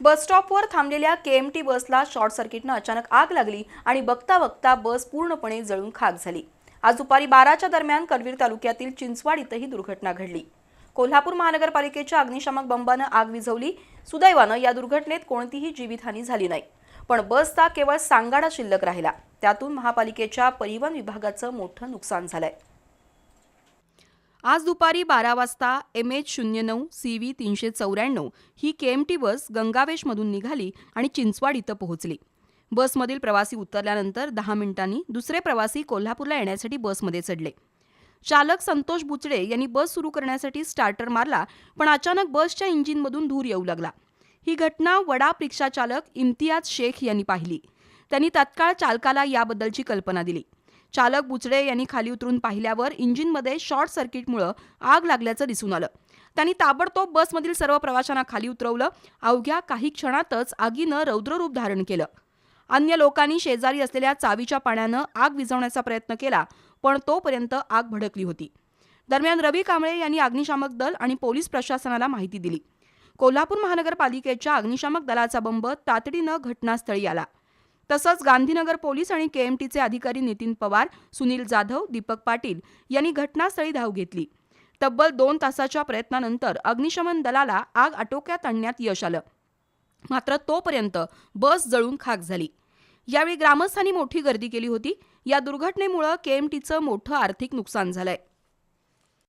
बसस्टॉपवर थांबलेल्या K M T बसला short सर्किटनं अचानक आग लागली आणि बघता बघता बस पूर्णपणे जळून खाक झाली. आज दुपारी बाराच्या दरम्यान करवीर तालुक्यातील चिंचवाड इथं ही दुर्घटना घडली. कोल्हापूर महानगरपालिकेच्या अग्निशामक बंबानं आग विझवली. सुदैवानं या दुर्घटनेत कोणतीही जीवितहानी झाली नाही. पण बसचा केवळ सांगाडा शिल्लक राहिला. त्यातून महापालिकेच्या परिवहन विभागाचं मोठं नुकसान झालंय. आज दुपारी बारा वाजता एम एच शून्य नऊ सी व्ही तीनशे चौऱ्याण्णव ही के एम टी बस गंगावेशमधून निघाली आणि चिंचवाड इथं पोहोचली. बसमधील प्रवासी उतरल्यानंतर दहा मिनिटांनी दुसरे प्रवासी कोल्हापूरला येण्यासाठी बसमध्ये चढले. चालक संतोष बुचडे यांनी बस सुरू करण्यासाठी स्टार्टर मारला पण अचानक बसच्या इंजिनमधून धूर येऊ लागला. ही घटना वडाप रिक्षा चालक इम्तियाज शेख यांनी पाहिली. त्यांनी तत्काळ चालकाला याबद्दलची कल्पना दिली. चालक बुचडे यांनी खाली उतरून पाहिल्यावर इंजिनमध्ये शॉर्ट सर्किटमुळं आग लागल्याचं दिसून आलं. त्यांनी ताबडतोब बसमधील सर्व प्रवाशांना खाली उतरवलं. अवघ्या काही क्षणातच आगीनं रौद्ररूप धारण केलं. अन्य लोकांनी शेजारी असलेल्या चावीच्या पाण्यानं आग विझवण्याचा प्रयत्न केला पण तोपर्यंत आग भडकली होती. दरम्यान रवी कांबळे यांनी अग्निशामक दल आणि पोलीस प्रशासनाला माहिती दिली. कोल्हापूर महानगरपालिकेच्या अग्निशामक दलाचा बंब तातडीनं घटनास्थळी आला. तसंच गांधीनगर पोलीस आणि केएमटीचे अधिकारी नितीन पवार सुनील जाधव दीपक पाटील यांनी घटनास्थळी धाव घेतली. तब्बल दोन तासाच्या प्रयत्नानंतर अग्निशमन दलाला आग आटोक्यात आणण्यात यश आलं. मात्र तोपर्यंत बस जळून खाक झाली. यावेळी ग्रामस्थांनी मोठी गर्दी केली होती. या दुर्घटनेमुळं केएमटीचं मोठं आर्थिक नुकसान झालंय.